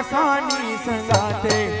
રસાની સંગાતે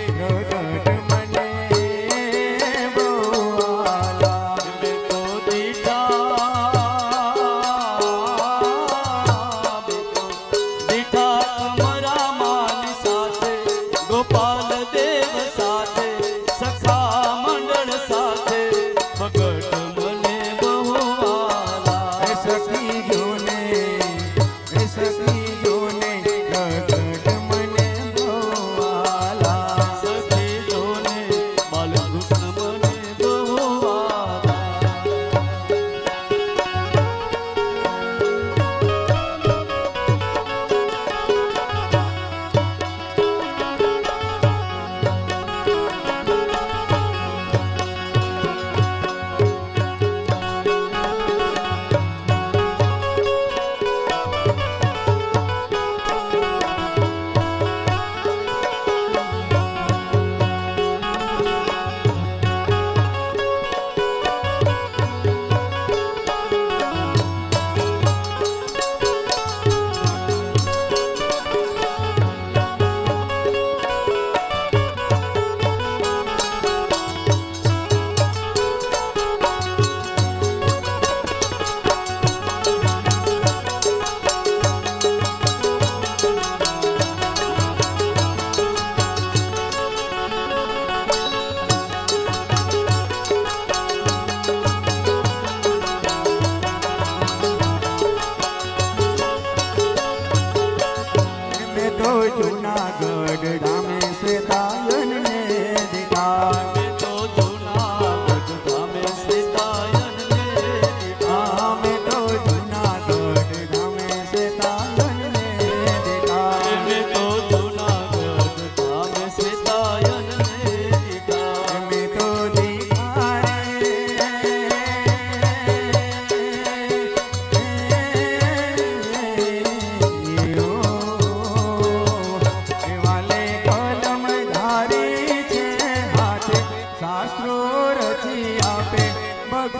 ના ગઢડા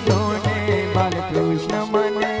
ઢોને બાલકૃષ્ણ મને